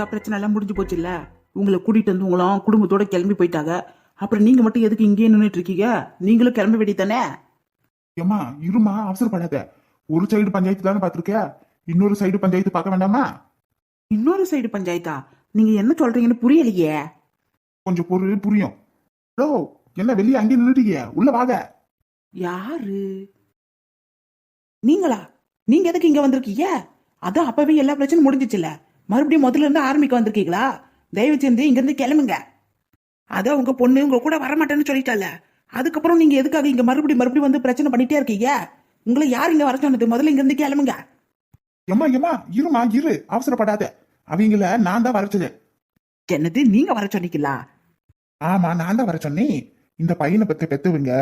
கொடுத்தா பிரச்சனை எல்லாம் முடிஞ்சு போச்சு இல்ல உங்களை கூட்டிட்டு வந்து உங்களும் குடும்பத்தோட கிளம்பி போயிட்டாங்க. அப்புறம் நீங்க மட்டும் எதுக்கு இங்கேயே நின்றுட்டு இருக்கீங்க? நீங்களும் கிளம்ப வேண்டியதானே ஏம்மா இருமா அவசரப்படாத ஒரு சைடு பஞ்சாயத்து தானே பாத்திருக்க இன்னொரு சைடு பஞ்சாயத்து பார்க்க வேண்டாமா? இன்னொரு சைடு பஞ்சாயத்தா? நீங்க என்ன சொல்றீங்கன்னு புரியலையே. கொஞ்சம் பொருள் புரியும். ஹலோ என்ன வெளியே அங்கே நின்றுட்டீங்க உள்ள வாங்க. யாரு? நீங்களா? நீங்க எதுக்கு இங்க வந்திருக்கீங்க? அதான் அப்பவே எல்லா பிரச்சனையும் முடிஞ்சிச்சுல மறுபடியும் முதல்ல இருந்து ஆரம்பிக்க வந்திருக்கீங்களா? தயவு செஞ்சு இங்க இருந்து கிளம்புங்க. அதான் உங்க பொண்ணு உங்க கூட வரமாட்டேன்னு சொல்லிட்டால. அதுக்கப்புறம் நீங்க எதுக்காக இங்க மறுபடியும் மறுபடியும் வந்து பிரச்சனை பண்ணிட்டே இருக்கீங்க? உங்களை யார் இங்க வர சொன்னது? முதல்ல இங்க இருந்து கிளம்புங்க. ஏம்மா ஏம்மா இருமா இரு. அவசரப்படாத. அவங்கள நான் தான் வர சொன்னேன் என்னது நீங்க வர சொன்னீங்களா? ஆமா நான் தான் வர சொன்னேன் இந்த பையனை பத்த பெத்தவங்க.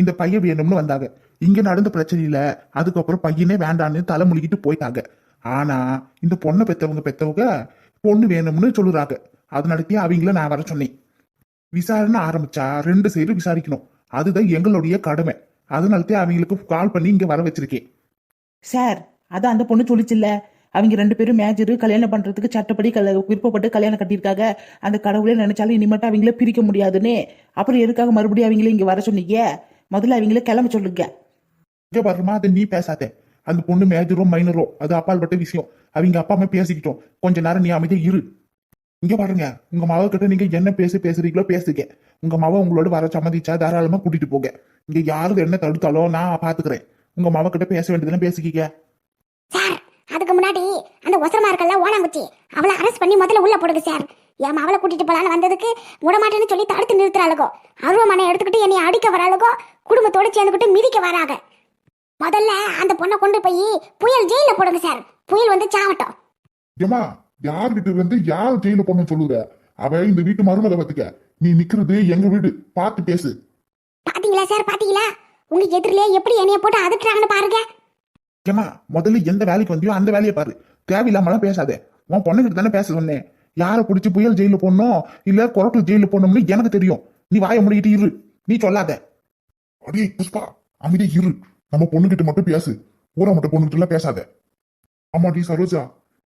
இந்த பையன் வேணும்னு வந்தாங்க. இங்க நடந்த பிரச்சனையில அதுக்கப்புறம் பையனே வேண்டான்னு தலை முழுகிட்டு போயிட்டாங்க. ஆனா இந்த பொண்ணை பெத்தவங்க பெத்தவங்க பொண்ணு வேணும்னு சொல்லுறாங்க. அதனாலயே அவங்கள நான் வர சொன்னேன். விசாரணை ஆரம்பிச்சா ரெண்டு சைடும் விசாரிக்கணும். அதுதான் எங்களுடைய கடமை. அதனாலதான் அவங்களுக்கு கால் பண்ணி இங்க வர வச்சிருக்கேன். சார் அதான் அந்த பொண்ணு சொல்லிச்சுல்ல? அவங்க ரெண்டு பேரும் மேஜரு கல்யாணம் பண்றதுக்கு சட்டப்படி கல விருப்பப்பட்டு கல்யாணம் கட்டியிருக்காங்க. அந்த கடவுளே நினைச்சாலும் இனிமேட்டு அவங்கள பிரிக்க முடியாதுன்னு. அப்புறம் எதுக்காக மறுபடியும் அவங்கள இங்க வர சொன்னீங்க? முதல்ல அவங்கள கிளம்ப சொல்லுங்க. இங்க வருமா அதை நீ பேசாத. அந்த பொண்ணு மேஜரோ மைனரோ அது அப்பால் பட்ட விஷயம். அவங்க அப்பா அம்மா பேசிக்கிட்டோம். கொஞ்ச நேரம் நீ அமைதியா இரு. இங்க பாருங்க உங்க மாவ கிட்ட நீங்க என்ன பேச பேசுறீங்களோ பேசுங்க. உங்க மாவ உங்களோட வர சம்மதிச்சா தாராளமா கூட்டிட்டு போங்க. இங்க யாரும் என்ன தடுத்தாலும் நான் பாத்துக்கிறேன். உங்க மாவ கிட்ட பேச வேண்டியதுன்னு பேசிக்கிங்க. சார் அதுக்கு முன்னாடி அந்த ஒசரமா இருக்கல ஓனாங்குச்சி. அவளை அரெஸ்ட் பண்ணி முதல்ல உள்ள போடுங்க சார். என் மாவளை கூட்டிட்டு போலான்னு வந்ததுக்கு விடமாட்டேன்னு சொல்லி தடுத்து நிறுத்துறாளுகோ. அருவமனை எடுத்துக்கிட்டு என்னை அடிக்க வராளுகோ குடும்பத்தோட சேர்ந்துக்கிட்டு மிதிக்க வராங்க முதல்ல அந்த பொண்ணை கொண்டு போய் புயல் ஜெயில போடுங்க சார். புயல் வந்து சாவட்டும். ஏமா யார்கிட்ட இருந்து யார் ஜெயில போன சொல்லுற? அவ இந்த வீட்டு மருமக பத்துக்க. நீ நிக்கிறது எங்க வீடு. பார்த்து பேசு. பாத்தீங்களா சார் பாத்தீங்களா? உங்க எதிரிலே எப்படி என்னைய போட்டு அதட்டுறாங்கன்னு பாருங்க. ஏமா முதல்ல எந்த வேலைக்கு வந்தியோ அந்த வேலையை பாரு. தேவையில்லாமலாம் பேசாத. உன் பொண்ணுகிட்ட தானே பேச சொன்னேன். யாரை பிடிச்சி புயல் ஜெயில போடணும் இல்ல குரட்டு ஜெயில போடணும்னு எனக்கு தெரியும். நீ வாயை முடிக்கிட்டு இரு. நீ சொல்லாத. அடே புஷ்பா அமைதியா இரு. நம்ம பொண்ணுகிட்ட மட்டும் பேசு. ஊரா மட்டும் பொண்ணுகிட்ட எல்லாம் பேசாத ஆமாடி சரோஜா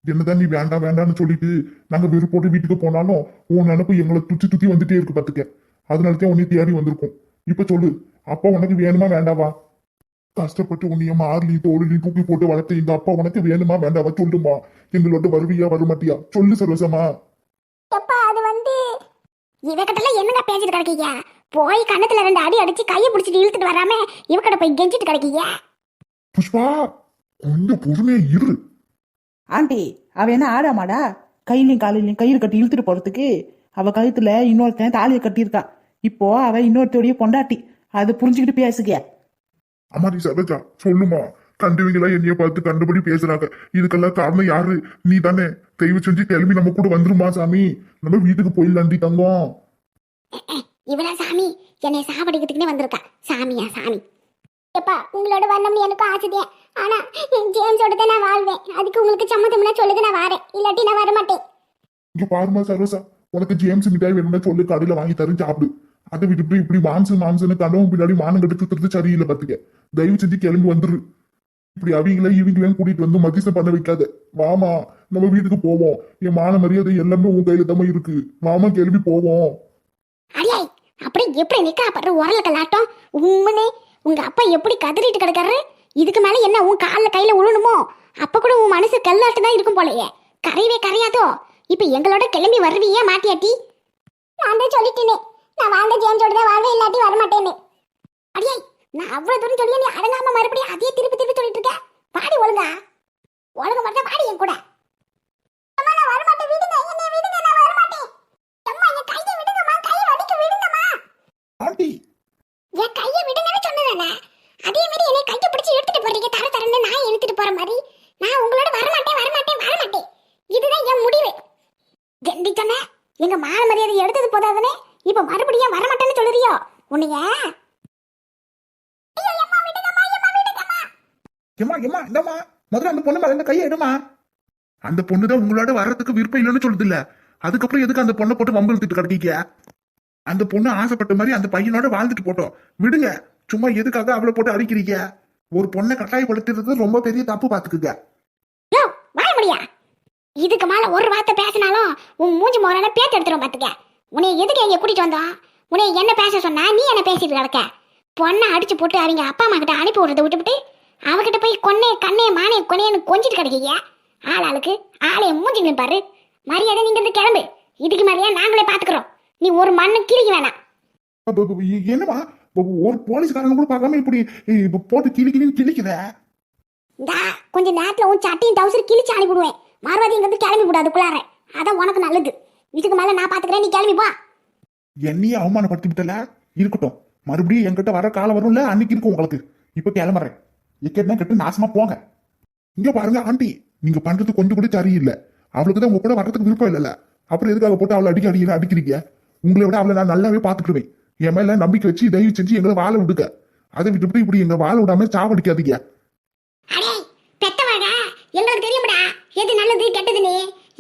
என்னதான் நீ வேண்டாம் வேண்டாம்னு சொல்லிட்டு நாங்க வெறுப்போட்டு வீட்டுக்கு போனாலும் உன் நினப்பு எங்களை துத்தி துத்தி வந்துட்டே இருக்கு பாத்துக்க. அதனாலதான் உன்னை தேடி வந்திருக்கோம். இப்ப சொல்லு அப்பா உனக்கு வேணுமா வேண்டாவா? கஷ்டப்பட்டு உன்னைய மார்லி தோழி தூக்கி போட்டு வளர்த்த இந்த அப்பா உனக்கு வேணுமா வேண்டாவா சொல்லுமா? எங்களோட வருவியா வரமாட்டியா சொல்லு சரோசமா அது வந்து என்னங்க பேசிட்டு கிடக்கீங்க? போய் கண்ணத்துல ரெண்டு அடி அடிச்சு கையை பிடிச்சிட்டு இழுத்துட்டு வராம இவகிட்ட போய் கெஞ்சிட்டு கிடக்கீங்க புஷ்பா கொஞ்சம் பொறுமையா இரு. ஆண்டி அவ என்ன ஆடாமாடா? கையிலையும் காலையிலையும் கயிறு கட்டி இழுத்துட்டு போறதுக்கு. அவ கழுத்துல இன்னொருத்தன் தாலியை கட்டியிருக்கான் இப்போ அவ இன்னொருத்தோடைய பொண்டாட்டி. அதை புரிஞ்சுக்கிட்டு பேசுக அம்மாடி சரோஜா சொல்லுமா. கண்டவங்களா என்னைய பார்த்து கண்டுபடி பேசுறாங்க. இதுக்கெல்லாம் காரணம் யாரு? நீ தானே தயவு செஞ்சு கிளம்பி நம்ம கூட வந்துருமா சாமி. நம்ம வீட்டுக்கு போயிடலாண்டி தங்கம். இவளா சாமி? என்னை சாவடிக்கிறதுக்குனே வந்திருக்கா. சாமியா சாமி. எப்பா உங்களோட வரணும்னு எனக்கும் ஆசைதே. ஆனா ஜேம்ஸோட தான் நான் வாழ்வேன். அதுக்கு உங்களுக்கு சம்மதம்னா சொல்லுங்க நான் வரேன். இல்லாட்டி நான் வரமாட்டேன். இங்க பாருமா சரோசா உனக்கு ஜேம்ஸ் மிட்டாய் வேணும்னா சொல்லு கடையில வாங்கி தரேன் சாப்பிடு. அதை விட்டுட்டு இப்படி மாம்சு மாம்சன்னு கனவும் பின்னாடி மானம் கட்டு சுத்துறது சரியில்லை பாத்துக்க தயவு செஞ்சு கிளம்பி வந்துரு. இப்படி அவங்கள இவங்களையும் கூட்டிட்டு வந்து மதிசம் பண்ண வைக்காத. வாமா நம்ம வீட்டுக்கு போவோம். என் மான மரியாதை எல்லாமே உன் கையில தான் இருக்கு. வாமா கிளம்பி போவோம். எப்படி நிக்கப்படுற உரல கலாட்டம் உண்மனே உங்க அப்பா எப்படி கதறிட்டு கிடக்காரு? இதுக்கு மேல என்ன உன் கால்ல கையில உழுணுமோ? அப்ப கூட உன் மனசு கல்லாட்டு தான் இருக்கும் போலயே. கரையவே கரையாதோ? இப்ப எங்களோட கிளம்பி வருவியே மாட்டியாட்டி? நான் தான் சொல்லிட்டேனே. நான் வாழ்ந்த ஜேம்ஸோட தான் வாழ்வேன் இல்லாட்டி வரமாட்டேன்னு. அடியே நான் அவ்வளவு தூரம் சொல்லியே நீ அடங்காம மறுபடியும் அதே திருப்பி திருப்பி சொல்லிட்டு இருக்க? வாடி ஒழுங்கா. ஒழுங்கு மட்டும் வாடி என் கூட அம்மா நான் வரமாட்டேன் விடுங்க என்னை விடுங்க நான் வரமாட்டேன் அம்மா என் கையை விடுங்கம்மா கையை வலிக்க விடுங்கம்மா ஆண்டி என் கையை விடுங்கன்னு சொன்னதானே அதே மாதிரி என்னை கையை பிடிச்சி எடுத்துட்டு போறீங்க தர தரன்னு நான் இழுத்துட்டு போற மாதிரி நான் உங்களோட வரமாட்டேன் வரமாட்டேன் வரமாட்டேன் இதுதான் என் முடிவு கெண்டி சொன்ன எங்க மான மரியாதை எடுத்தது போதாதுனே இப்ப மறுபடியும் வரமாட்டேன்னு சொல்லுறியோ உன்னைய ஐயோ, எம்மா, விடுங்கம்மா, எம்மா, விடுங்கம்மா. ஏமா ஏமா இந்தம்மா முதல்ல அந்த எடுமா அந்த பொண்ணு தான் உங்களோட வர்றதுக்கு விருப்பம் இல்லைன்னு சொல்லுது இல்ல அதுக்கப்புறம் எதுக்கு அந்த பொண்ணை போட்டு வம்பிழுத்துட்டு கிடக்கீங்க? அந்த பொண்ணு ஆசைப்பட்ட மாதிரி அந்த பையனோட வாழ்ந்துட்டு போட்டோம். விடுங்க சும்மா எதுக்காக அவளை போட்டு அடிக்கிறீங்க? ஒரு பொண்ணை கட்டாயப்படுத்துறது ரொம்ப பெரிய தப்பு பாத்துக்குங்க. இதுக்கு மேல ஒரு வார்த்தை பேசினாலும் உன் மூஞ்சி மோரால பேத்து எடுத்துரும் பாத்துக்க. உன்னை எதுக்கு எங்க கூட்டிட்டு வந்தோம்? உன்னை என்ன பேச சொன்னா நீ என்ன பேசிட்டு கிடக்க? பொண்ணை அடிச்சு போட்டு அவங்க அப்பா அம்மா கிட்ட அனுப்பி விடுறத விட்டுவிட்டு அவகிட்ட போய் கொன்னே கண்ணே மானே கொன்னேன்னு கொஞ்சிட்டு கிடைக்கீங்க. ஆள் ஆளுக்கு ஆளைய மூஞ்சிங்க பாரு. மரியாதை நீங்க இருந்து கிளம்பு. இதுக்கு மேலேயே நாங்களே பாத்துக்கிறோம். நீ ஒரு மண்ணு கிழிக்க வேணாம் இப்ப ஒரு போலீஸ்காரங்க கூட பார்க்காம இப்படி போட்டு கிளின்னு கிழிக்குத? இந்தா கொஞ்ச நேரத்துல உன் சட்டையும் டவுசர் கிழிச்சு அனுப்பிவிடுவேன். மறுபடியும் இங்க இருந்து கிளம்பி விடாது குள்ளார அதான் உனக்கு நல்லது. இதுக்கு மேல நான் பாத்துக்கிறேன் நீ கிளம்பி போ. என்னையே அவமானப்படுத்தி விட்டல? இருக்கட்டும். மறுபடியும் என்கிட்ட வர காலம் வரும்ல? அன்னைக்கு இருக்கும் உங்களுக்கு. இப்ப கிளம்புறேன். எக்கெட்னா கெட்டு நாசமா போங்க. இங்க பாருங்க ஆண்டி. நீங்க பண்றது கொஞ்சம் கூட சரியில்லை. அவளுக்கு தான் உங்க கூட வர்றதுக்கு விருப்பம் இல்லைல்ல. அப்புறம் எதுக்காக போட்டு அவளை அடிக்க அடிக்க அடிக்கிறீங்க? உங்களை விட அவளை நான் நல்லாவே பாத்துக்கிடுவேன் என் மேல நம்பிக்கை வச்சு தயவு செஞ்சு எங்களை வாழ விடுங்க. அதை விட்டுவிட்டு இப்படி எங்க வாழ விடாம சாவடிக்காதீங்க. எங்களுக்கு தெரியும்டா. எது நல்லது கெட்டதுன்னு.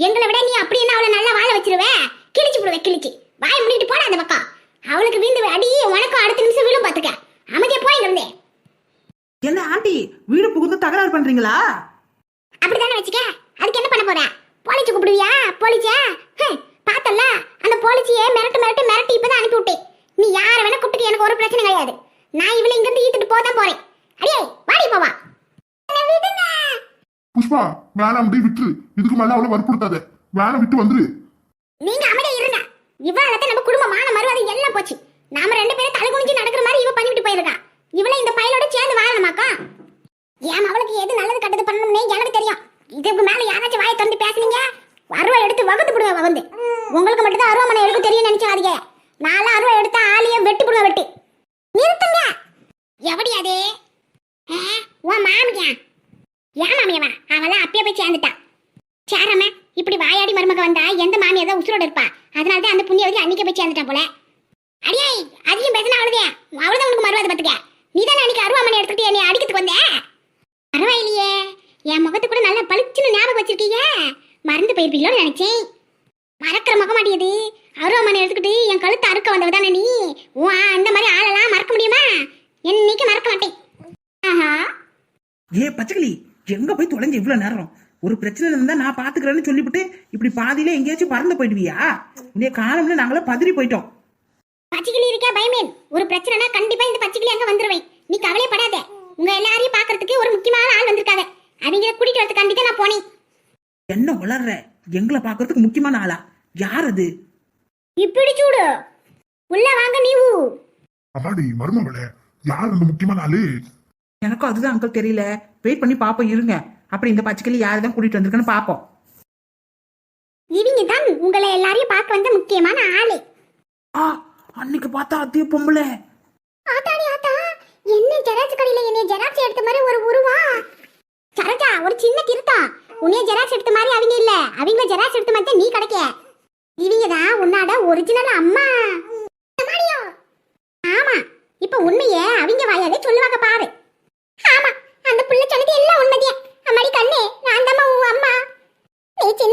எங்களை விட நீ அப்படி என்ன அவளை நல்லா வாழ வச்சிருவ? கிழிச்சு போடுவ கிழிச்சு. வாய் மூடிட்டு போடா அந்த பக்கம். அவளுக்கு வீந்து அடி உனக்கும் அடுத்த நிமிஷம் விழும் பாத்துக்க அமைதியா என்ன ஆண்டி வீடு புகுந்து தகராறு பண்றீங்களா? அப்படிதானே வச்சுக்க. அதுக்கு என்ன பண்ண போற? போலீஸ் கூப்பிடுவியா? போலீஸா? பார்த்தல அந்த போலீஸையே மிரட்டு மிரட்டு மிரட்டி இப்பதான் அனுப்பி விட்டேன் நீ யார வேணா கூப்பிட்டு எனக்கு ஒரு பிரச்சனை கிடையாது. நான் இவளை இங்க இருந்து ஈத்துட்டு போதான் போறேன். அடியே வாடி போவா. என்னை விடுங்க. புஷ்பா வேணாம் அப்படியே விட்டுரு. இதுக்கு மேல அவளை வற்புறுத்தாத. வேணாம் விட்டு வந்துரு. நீங்க அமைதியா இருங்க. இவளால தான் நம்ம குடும்பமான மறுவாதை எல்லாம் போச்சு. நாம ரெண்டு பேரும் தலை குனிஞ்சு நடக்கிற மாதிரி இவ பண்ணிவிட்டு போயிருக்கா இவளை இந்த பையனோட சேர்ந்து வாழணுமாக்கா ஏன் அவளுக்கு எது நல்லது கெட்டது பண்ணணும்னே எனக்கு தெரியும் இதுக்கு மேல யாராச்சும் வாயை திறந்து பேசுனீங்க அருவா எடுத்து வகுத்து போடுவா வந்து உங்களுக்கு மட்டும் தான் அருவாமனை எடுக்க தெரியும் நினைச்சாதீங்க நான்லாம் அருவா எடுத்தா ஆளையே வெட்டி போடுவேன் வெட்டி நிறுத்துங்க எப்படி அது ஆ, உன் மாமியா ஏன் மாமியவா அவெல்லாம் அப்பயே போய் சேர்ந்துட்டா சேராம இப்படி வாயாடி மருமக வந்தா எந்த மாமியா தான் உசுரோட இருப்பா அதனால தான் அந்த புண்ணியவதி அன்னைக்கு போய் சேர்ந்துட்டான் போல அடியே அதிகம் பேசினா அவ்வளவுதே அவ்வளோதான் உனக்கு மறுவாது பார்த்துக்க. நீ தானே அன்னைக்கு அருவாமனை எடுத்துட்டு என்னை அடிக்கிறதுக்கு வந்தேன் பரவாயில்லையே. என் முகத்தை கூட நல்லா பளிச்சுன்னு ஞாபகம் வச்சிருக்கீங்க. மறந்து போயிருப்பீங்களோன்னு நினைச்சேன். மறக்கிற முக மாட்டேது அருவாமனை எடுத்துக்கிட்டு என் கழுத்தை அறுக்க வந்தவ தானே நீ? ஓ அந்த மாதிரி ஆளெல்லாம் மறக்க முடியுமா? என்னைக்கு மறக்க மாட்டேன். ஆஹா. ஏ பச்சைக்கிளி எங்க போய் தொலைஞ்சு இவ்வளவு நேரம்? ஒரு பிரச்சனை இருந்தா நான் பாத்துக்கிறேன்னு சொல்லிவிட்டு இப்படி பாதியில எங்கேயாச்சும் பறந்து போயிடுவியா? உன்னைய காலம்ல நாங்களே பதறி போயிட்டோம். பச்சைக்கிளி இருக்கா பயமேன் ஒரு பிரச்சனைனா கண்டிப்பா இந்த பச்சைக்கிளி அங்க வந்துருவேன். நீ கவலைப்படாத. உங்க எல்லாரையும் பாக்குறதுக்கு ஒரு முக்கியமான ஆள் வந்திருக்காங்க. அவங்கள கூட்டிட்டு வரது கண்டிப்பா நான் போனேன். என்ன வளர்ற எங்களை பாக்குறதுக்கு முக்கியமான ஆளா? யார் அது? இப்படி சூடு. உள்ள வாங்க நீவு. அம்மாடி மருமகளே. யார் அந்த முக்கியமான ஆளு? எனக்கும் அதுதான் அங்கிள் தெரியல. வெயிட் பண்ணி பாப்போம் இருங்க. அப்புறம் இந்த பச்சைக்கிளி யார் தான் கூட்டிட்டு வந்திருக்குன்னு பாப்போம். இவங்க தான் உங்களை எல்லாரையும் பார்க்க வந்த முக்கியமான ஆளு. ஆ அன்னைக்கு பார்த்தா அதே பொம்பளை. ஆத்தாடி ஆத்தா என்ன ஜெராக்ஸ் கடையில என்னைய ஜெராக்ஸ் எடுத்த மாதிரி ஒரு உருவா? சரஜா ஒரு சின்ன திருத்தா. உன்னைய ஜெராக்ஸ் எடுத்த மாதிரி அவங்க இல்ல. அவங்க ஜெராக்ஸ் எடுத்த மாதிரி தான் நீ கிடைக்க. இவங்க தான் உன்னோட ஒரிஜினல் அம்மா. ஆமா. இப்ப உண்மைய அவங்க வாயாலே சொல்லுவாங்க பாரு. ஆமா. அந்த புள்ள சொன்னது எல்லாம் உண்மைதான். அம்மாடி கண்ணே நான் தான் உன் அம்மா. நீ சின்ன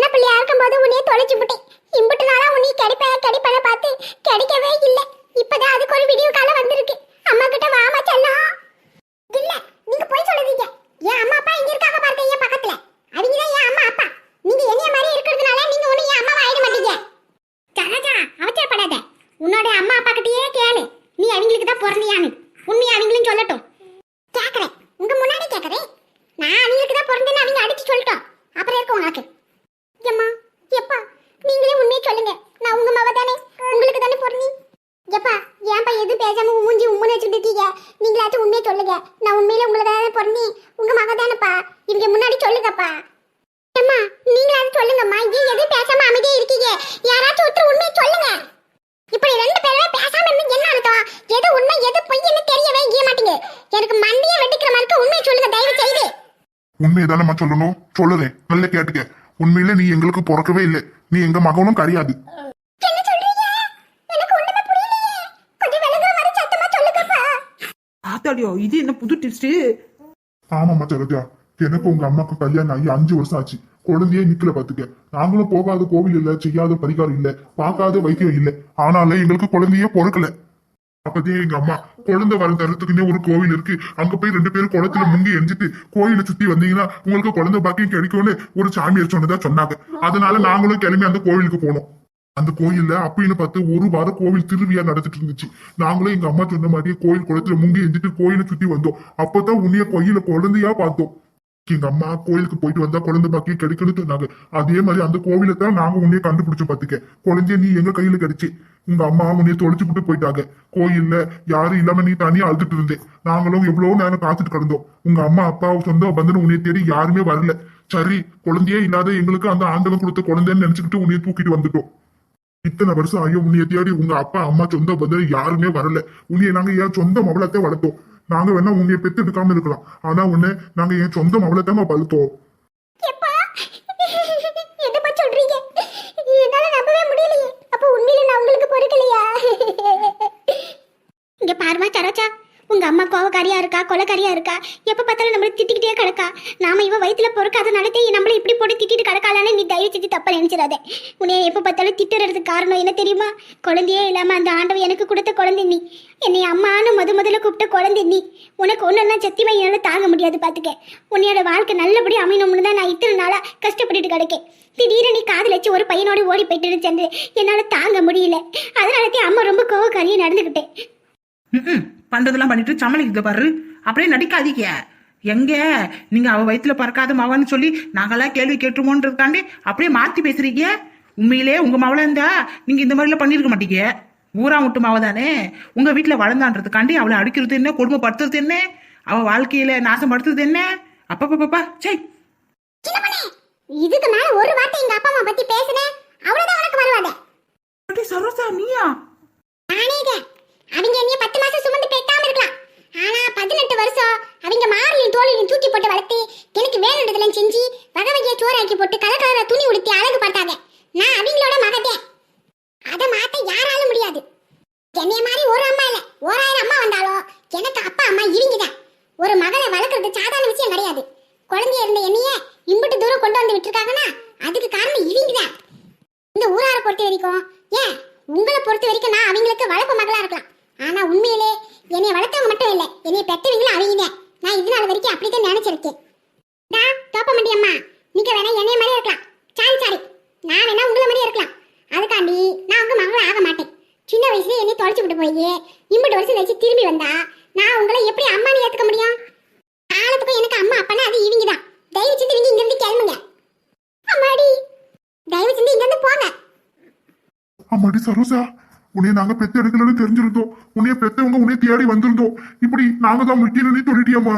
போது இருக்கும்போது உன்னைய தொலைச்சு விட்டேன். இம்புட்டு நாளா உன்னை கிடைப்பேன் கிடைப்பேன பார்த்து கிடைக்கவே இல்லை. இப்பதான் அதுக்கு ஒரு வீடியோ காலம் வந்திருக்கு. அம்மா கிட்ட வாமா செல்லம் இல்ல நீங்க போய் சொல்லுதீங்க. என் அம்மா அப்பா இங்க இருக்காங்க பாருங்க என் பக்கத்துல. அவங்க தான் என் அம்மா அப்பா. நீங்க என்னைய மாதிரி இருக்கிறதுனால நீங்க ஒண்ணு என் அம்மா ஆயிட மாட்டீங்க. ஜனஜா அவசரப்படாத. உன்னோட அம்மா அப்பா கிட்டயே கேளு. நீ அவங்களுக்கு தான் பிறந்தியான்னு. உண்மையை அவங்களும் சொல்லட்டும். கேக்குறேன். உங்க முன்னாடி கேக்குறேன். நான் அவங்களுக்கு தான் பிறந்தேன்னு அவங்க அடிச்சு சொல்லட்டும். அப்புறம் இருக்கும் உங்களுக்கு ஏம்மா எப்பா நீங்களே உண்மையை சொல்லுங்க நான் உங்க மவ தானே உங்களுக்கு தானே பிறந்தீ எப்பா ஏன்பா எதுவும் பேசாம உன் மூஞ்சி உம்முன்னு வச்சுட்டு இருக்கீங்க நீங்களாச்சும் உண்மையை சொல்லுங்க. நான் உண்மையில உங்களை தானே பிறந்தீ உங்க மக தானேப்பா. இவங்க முன்னாடி சொல்லுங்கப்பா. அம்மா நீங்களாச்சும் சொல்லுங்கம்மா. ஏன் எதுவும் பேசாம அமைதியே இருக்கீங்க. யாராச்சும் ஒருத்தர் உண்மையை சொல்லுங்க. இப்படி ரெண்டு பேருமே பேசாம இருந்து என்ன அர்த்தம்? எது உண்மை எது பொய்ன்னு தெரியவே செய்ய மாட்டீங்க. எனக்கு மண்டியை வெட்டிக்கிற மாதிரி உண்மையை சொல்லுங்க தயவு செய்து. உண்மையை தானேம்மா சொல்லணும்? சொல்லுறேன். நல்ல கேட்டுக்க. உண்மையில நீ எங்களுக்கு பிறக்கவே இல்லை. நீ எங்க மகனும் கிடையாது என்ன சொல்றீங்க எனக்கு ஒண்ணுமே புரியலையே கொஞ்சம் விளங்குற மாதிரி சத்தமா சொல்லுங்கப்பா ஆத்தாடியோ இது என்ன புது டிஸ்ட் ஆமாம்மா சரோஜா எனக்கு உங்க அம்மாக்கு கல்யாணம் ஆகி அஞ்சு வருஷம் ஆச்சு. குழந்தையே நிக்கல பாத்துக்க. நாங்களும் போகாத கோவில் இல்ல செய்யாத பரிகாரம் இல்ல பார்க்காத வைத்தியம் இல்ல. ஆனாலும் எங்களுக்கு குழந்தையே பொறுக்கல. அப்பதே எங்க அம்மா குழந்தை வர தரத்துக்குன்னே ஒரு கோவில் இருக்கு. அங்க போய் ரெண்டு பேரும் குளத்துல முங்கி எரிஞ்சிட்டு கோயிலை சுத்தி வந்தீங்கன்னா உங்களுக்கு குழந்தை பாக்கியம் கிடைக்கும்னு ஒரு சாமியார் சொன்னதா சொன்னாங்க. அதனால நாங்களும் கிளம்பி அந்த கோவிலுக்கு போனோம். அந்த கோயில்ல அப்படின்னு பார்த்து ஒரு வாரம் கோவில் திருவிழா நடந்துட்டு இருந்துச்சு. நாங்களும் எங்க அம்மா சொன்ன மாதிரியே கோயில் குளத்துல முங்கி எரிஞ்சிட்டு கோயிலை சுத்தி வந்தோம். அப்பதான் உன்னைய கோயில குழந்தையா பார்த்தோம். எங்க அம்மா கோயிலுக்கு போயிட்டு வந்தா குழந்தை பாக்கியம் கிடைக்கணும்னு சொன்னாங்க. அதே மாதிரி அந்த கோவில தான் நாங்க உன்னைய கண்டுபிடிச்சு பாத்துக்க குழந்தைய நீ எங்க கையில கிடைச்சு? உங்க அம்மா உன்னைய தொலைச்சு விட்டு போயிட்டாங்க. கோயில்ல யாரும் இல்லாம நீ தனியா அழுதுட்டு இருந்தேன் நாங்களும் எவ்வளவு நேரம் காத்துட்டு கிடந்தோம். உங்க அம்மா அப்பா சொந்த பந்தன உன்னைய தேடி யாருமே வரல. சரி குழந்தையே இல்லாத எங்களுக்கு அந்த ஆண்டவன் கொடுத்த குழந்தைன்னு நினைச்சுக்கிட்டு உன்னைய தூக்கிட்டு வந்துட்டோம். இத்தனை வருஷம் ஐயோ உன்னைய தேடி உங்க அப்பா அம்மா சொந்த பந்தம் யாருமே வரல. உன்னைய நாங்க என் சொந்த மவளத்தை வளர்த்தோம். நாங்க வேணா உன்னைய பெத்து எடுக்காம இருக்கலாம். ஆனா உன்னை நாங்க என் சொந்த மவளத்தை வளர்த்தோம். இங்க பாருமா சரோச்சா உங்க அம்மா கோவக்காரியா இருக்கா கொலக்காரியா இருக்கா? எப்ப பார்த்தாலும் நம்மள திட்டிக்கிட்டே கிடக்கா. நாம இவ வயித்துல பொறுக்காத நடத்தி நம்மள இப்படி போட்டு திட்டிட்டு கிடக்காளான்னு நீ தயவு செஞ்சு தப்ப நினைச்சிடாத. உன்னைய எப்ப பார்த்தாலும் திட்டுறதுக்கு காரணம் என்ன தெரியுமா? குழந்தையே இல்லாம அந்த ஆண்டவன் எனக்கு கொடுத்த குழந்தை நீ. என்னை அம்மான்னு முத முதல்ல கூப்பிட்ட குழந்தை நீ. உனக்கு ஒன்னா சத்தியமா என்னால தாங்க முடியாது பாத்துக்க. உன்னையோட வாழ்க்கை நல்லபடி அமையணும்னு தான் நான் இத்தனை நாளா கஷ்டப்பட்டுட்டு கிடக்கேன். திடீர்னு நீ காதலிச்சு ஒரு பையனோட ஓடி போயிட்டு சென்று என்னால தாங்க முடியல. அதனால அம்மா ரொம்ப கோவக்காரியா நடந்துகிட்டேன். பண்றதெல்லாம் பண்ணிட்டு சமாளிக்கிறத பாரு. அப்படியே நடிக்காதீங்க. எங்க? நீங்க அவ வயித்துல பறக்காத மவன்னு சொல்லி நாங்கெல்லாம் கேள்வி கேட்டுருமோன்றதுக்காண்டி அப்படியே மாத்தி பேசுறீங்க. உண்மையிலே உங்க மவளா இருந்தா நீங்க இந்த மாதிரிலாம் பண்ணிருக்க மாட்டீங்க. ஊரா முட்டு மாவ தானே உங்க வீட்டுல வளர்ந்தான்றதுக்காண்டி அவளை அடிக்கிறது என்ன? கொடுமைப்படுத்துறது என்ன? அவ வாழ்க்கையில நாசப்படுத்துறது என்ன? அப்பப்பப்பா சே இதுக்கு மேல ஒரு வார்த்தை எங்க அப்பா அம்மா பத்தி பேசுனேன் அவ்வளவுதான் உனக்கு வருவாத சரோசா நீயா? நானேங்க அவங்க என்னைய பத்து மாசம் சுமந்து பெத்தாம இருக்கலாம் ஆனா பதினெட்டு வருஷம் அவங்க மார்லையும் தோலையும் தூக்கி போட்டு வளர்த்து எனக்கு வேணுன்றதெல்லாம் செஞ்சு வகை வகையை சோறாக்கி போட்டு கலர் கலராக துணி உடுத்தி அழகு பார்த்தாங்க. நான் அவங்களோட மகதே அதை மாத்த யாராலும் முடியாது. என்னைய மாதிரி ஒரு அம்மா இல்லை. ஓராயிரம் அம்மா வந்தாலும் எனக்கு அப்பா அம்மா இவங்கதான். ஒரு மகளை வளர்க்குறது சாதாரண விஷயம் கிடையாது. குழந்தைய இருந்த என்னைய இம்புட்டு தூரம் கொண்டு வந்து விட்டுருக்காங்கன்னா அதுக்கு காரணம் இவங்கதான். இந்த ஊராரை பொறுத்த வரைக்கும் ஏன் உங்களை பொறுத்த வரைக்கும் நான் அவங்களுக்கு வளர்ப்பு மகளா இருக்கலாம். ஆனா உண்மையிலே என்னை வளர்த்தவங்க மட்டும் இல்லை என்னை பெற்றவங்களும் அவங்க நான் இது நாள் வரைக்கும் அப்படித்தான் நினைச்சிருக்கேன். நான் தோப்ப மாட்டியம்மா நீங்க வேணா என்னைய மாதிரி இருக்கலாம். Sorry sorry. நான் வேணா உங்களை மாதிரி இருக்கலாம். அதுக்காண்டி நான் உங்க மகளும் ஆக மாட்டேன். சின்ன வயசுல என்னை தொலைச்சு விட்டு போய் இம்பட்டு வருஷம் கழிச்சு திரும்பி வந்தா நான் உங்களை எப்படி அம்மானு ஏத்துக்க முடியும்? காலத்துக்கும் எனக்கு அம்மா அப்பனா அது இவங்க தான் தயவு செஞ்சு நீங்க இங்க இருந்து கிளம்புங்க. அம்மாடி தயவு செஞ்சு இங்க இருந்து போங்க. அம்மாடி சரோசா உன்னைய நாங்க பெத்த எடுக்கலன்னு தெரிஞ்சிருந்தோம். உன்னைய பெத்தவங்க உன்னைய தேடி வந்திருந்தோம். இப்படி நாங்க தான் முக்கியம் சொல்லிட்டியம்மா?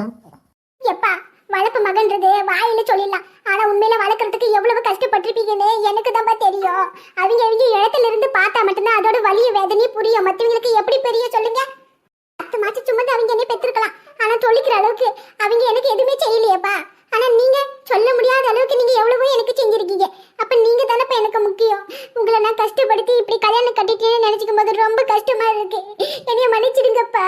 எப்பா வளர்ப்பு மகன்றது வாயில சொல்லிடலாம். ஆனா உண்மையில வளர்க்கறதுக்கு எவ்வளவு கஷ்டப்பட்டிருப்பீங்கன்னு எனக்கு தான் தெரியும். அவங்க அவங்க இடத்துல இருந்து பார்த்தா மட்டும்தான் அதோட வலிய வேதனையே புரியும். மத்தவங்களுக்கு எப்படி பெரிய சொல்லுங்க? பத்து மாசம் சும்மா அவங்க என்ன பெற்றிருக்கலாம் ஆனா தொழிக்கிற அளவுக்கு அவங்க எனக்கு எதுவுமே செய்யலையேப்பா. ஆனா நீங்க சொல்ல முடியாத அளவுக்கு நீங்க எவ்வளவோ எனக்கு செஞ்சிருக்கீங்க. அப்ப நீங்க தானப்பா எனக்கு முக்கியம். உங்களை நான் கஷ்டப்படுத்தி இப்படி கல்யாணம் கட்டிட்டேன்னு நினைச்சுக்கும் போது ரொம்ப கஷ்டமா இருக்கு. என்னைய மன்னிச்சிடுங்கப்பா.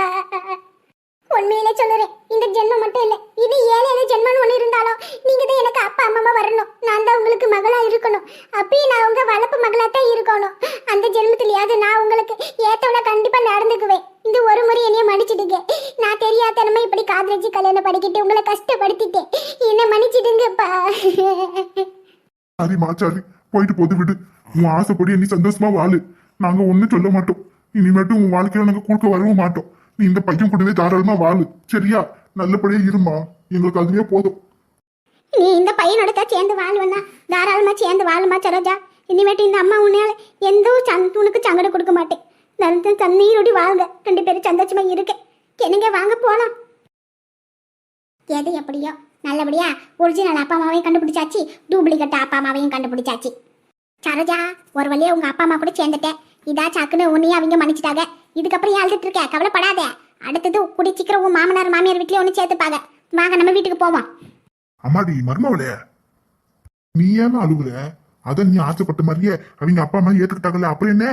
உண்மையிலே சொல்லுறேன் இந்த ஜென்மம் மட்டும் இல்ல இது ஏழையில ஏழு ஜென்மம்னு ஒண்ணு இருந்தாலும் நீங்க தான் எனக்கு அப்பா அம்மா வரணும். நான் தான் உங்களுக்கு மகளா இருக்கணும். அப்பயும் நான் உங்க வளர்ப்பு மகளா தான் இருக்கணும். அந்த ஜென்மத்திலேயாவது நான் உங்களுக்கு ஏத்தவள கண்டிப்பா நடந்துக்குவேன். இந்த ஒரு முறை என்னைய மன்னிச்சிடுங்க. நான் தெரியாதனமா இப்படி காதலிச்சு கல்யாணம் படிக்கிட்டு உங்களை கஷ்டப்படுத்திட்டேன். என்ன மன்னிச்சிடுங்கப்பா சரி போயிட்டு போது விடு. உன் ஆசைப்படி நீ சந்தோஷமா வாழு. நாங்க ஒண்ணும் சொல்ல மாட்டோம். இனிமேட்டு உன் வாழ்க்கையில நாங்க குறுக்க வரவும் மாட்டோம். நீ இந்த பையன் கூடவே தாராளமா வாழு. சரியா? நல்லபடியா இருமா. எங்களுக்கு அதுவே போதும். நீ இந்த பையனோட தான் சேர்ந்து வாழ்வனா? தாராளமா சேர்ந்து வாழுமா சரோஜா? இனிமேட்டு இந்த அம்மா உன்னால எந்த உனக்கு சங்கடம் கொடுக்க மாட்டேன். நல்ல தண்ணீரோடி வாங்க ரெண்டு பேரும் சந்தோஷமா இருக்க. என்னங்க வாங்க போலாம். எது எப்படியோ? நல்லபடியா ஒரிஜினல் அப்பா அம்மாவையும் கண்டுபிடிச்சாச்சு. டூப்ளிகேட் அப்பா அம்மாவையும் கண்டுபிடிச்சாச்சு. சரோஜா ஒரு வழியே உங்க அப்பா அம்மா கூட சேர்ந்துட்டேன். இதா சாக்குன்னு உன்னையும் அவங்க மன்னிச்சிட்டாங்க. இதுக்கப்புறம் ஏன் அழுதுட்டு இருக்க கவலைப்படாத. அடுத்தது கூடி சீக்கிரம் உன் மாமனார் மாமியார் வீட்லயே ஒன்று சேர்த்துப்பாங்க. வாங்க நம்ம வீட்டுக்கு போவோம். அம்மாடி மர்மாவளே நீ ஏன் அழுகுற அதை நீ ஆசைப்பட்ட மாதிரியே அவங்க அப்பா அம்மா ஏத்துக்கிட்டாங்கல்ல. அப்புறம் என்ன?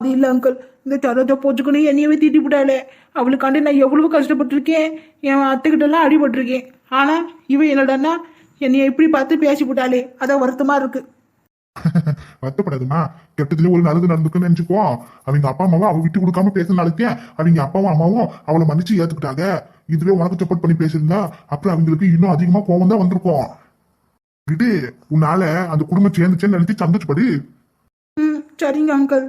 அது இல்ல அங்கிள் இந்த சரோஜா போச்சுக்கணும் என்னையவே திட்டி விட்டாளே அவளுக்காண்டி நான் எவ்வளவு கஷ்டப்பட்டிருக்கேன். என் அத்தைக்கிட்டலாம் அடிபட்டிருக்கேன். ஆனா இவ என்னடான்னா என்னைய இப்படி பார்த்து பேசி விட்டாளே அதான் வருத்தமா இருக்கு. வருத்தப்படாதுமா கெட்டதுல ஒரு நல்லது நடந்துக்குன்னு நினைச்சுக்கோ. அவங்க அப்பா அம்மாவும் அவ விட்டு கொடுக்காம பேசினாலுக்கே அவங்க அப்பாவும் அம்மாவும் அவளை மன்னிச்சு ஏத்துக்கிட்டாங்க. இதுவே உனக்கு சப்போர்ட் பண்ணி பேசியிருந்தா அப்புறம் அவங்களுக்கு இன்னும் அதிகமா கோவம் தான் வந்திருக்கும். விடு. உன்னால அந்த குடும்பம் சேர்ந்துச்சேன்னு நினைச்சு சந்தோஷப்படு. ம் சரிங்க அங்கிள்